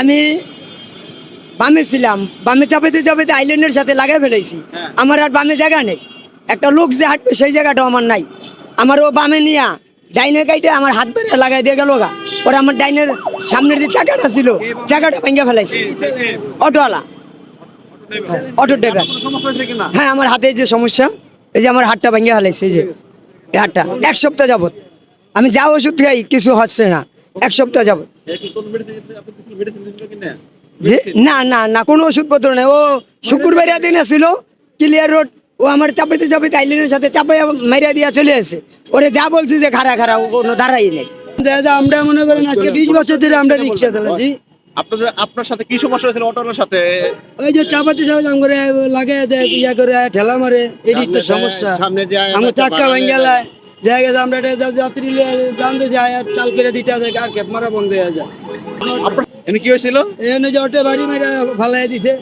আমি বামে ছিলাম। বামে চাপাইতে চাপাইতে আইল্যান্ডের সাথে লাগাই ফেলেছি হ্যাঁ। আমার আর বামে জায়গা নেই। একটা লোক যে হাঁটবে সেই জায়গাটাও আমার নাই। আমার ও বামে নিয়া ডাইনের গাইটা আমার হাত ধরে লাগাই দিয়ে গেল গা। পরে আমার ডাইনের সামনের যে চাকাটা ছিল চাকাটা ভেঙে ফেলাইছি। অটোওয়ালা। হ্যাঁ, অটো ড্রাইভার হ্যাঁ আমার হাতে যে সমস্যা এই যে আমার হাতটা ভেঙে ফেলাইছে এই যে হাতটা। এক সপ্তাহ যাবত আমি যা ওষুধ খাই কিছু হচ্ছে না। এক সপ্তাহ যাবত যে না না না কোনো ওষুধপত্র নেই। ও শুক্রবার দিন ছিল ক্লিয়ার রোড ও আমার চাপাইতে চাপাইতে আইল্যান্ডের সাথে চাপাই মাইরা দিয়া চলে আসে। ওরে যা বলছি যে খারা খারা ও কোনো দাঁড়াই নেই। দাদা আমরা মনে করেন আজকে বিশ বছর ধরে আমরা রিক্সা চালাচ্ছি। আপনাদের আপনার সাথে কি সমস্যা হয়েছিল? অটোর সাথে? ওই যে চাপাতে চাপাতে আম করে লাগে দেয় ইয়া করে ঠেলা মারে তো সমস্যা। সামনে যায় আমার চাক্কা গেছে আমরা এটা যাত্রী জানতে যাই আর চাল করে দিতে যায় আর খেপ মারা বন্ধ হয়ে যায়। এনে কি হয়েছিল? এনে যে অটো বাড়ি মেরে ফালাই দিছে।